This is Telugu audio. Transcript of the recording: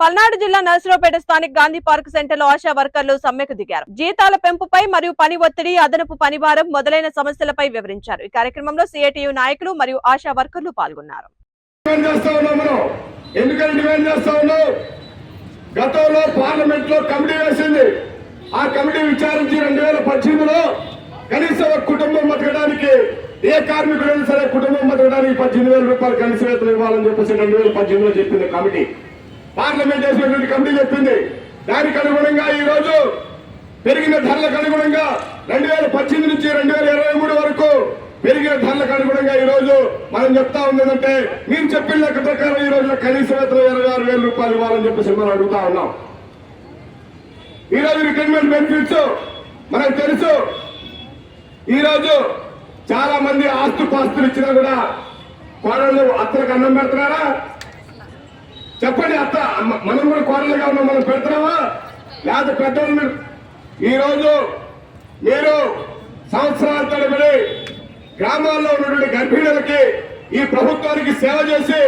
పల్నాడు జిల్లా నరసరావుపేట స్థానిక గాంధీ పార్క్ సెంటర్లో ఆశా వర్కర్లు సమ్మెకు దిగారు. జీతాల పెంపుపై మరియు పని ఒత్తిడి అదనపు పనిభారం మొదలైన సమస్యలపై వివరించారు. ఈ కార్యక్రమంలో సిఐటియు నాయకులు మరియు ఆశా వర్కర్లు పాల్గొన్నారు. గతంలో పార్లమెంట్లో కమిటీ వేసింది. ఆ కమిటీ విచారించి రెండు వేల పద్దెనిమిదిలో కనీసం ఒక కుటుంబం బతకడానికి ఏ కార్మికుడైనా సరే కుటుంబం బతకడానికి పద్దెనిమిది వేల రూపాయలు కనీస వేతనం ఇవ్వాలని చెప్పేసి రెండు వేల పద్దెనిమిదిలో చెప్పింది కమిటీ. పార్లమెంట్ వేసినటువంటి కమిటీ చెప్పింది. దానికి అనుగుణంగా ఈ రోజు పెరిగిన ధరలకు అనుగుణంగా రెండు వేల పద్దెనిమిది నుంచి రెండు వేల ఇరవై మూడు వరకు పెరిగిన ధరలకు అనుగుణంగా ఈ రోజు మనం చెప్తా ఉన్నదంటే మీరు చెప్పిన లెక్క ప్రకారం ఈ రోజు కనీస వేతనం ఇరవై ఆరు వేల రూపాయలు ఇవ్వాలని చెప్పేసి మనం అడుగుతా ఉన్నాం. ఈ రోజు రిటైర్మెంట్ బెనిఫిట్స్ మనకు తెలుసు. ఈ రోజు చాలా మంది ఆస్తు పాస్తులు ఇచ్చినా కూడా కోడళ్ళు అత్తలకు అన్నం పెడుతున్నారా? చెప్పండి అత్త మనం కూడా కోరలుగా ఉన్నాం మనం పెడుతున్నామా లేదా పెద్దలు మీరు ఈ మీరు సంవత్సరాల తరబడి గ్రామాల్లో ఉన్నటువంటి గర్భిణులకి ఈ ప్రభుత్వానికి సేవ చేసి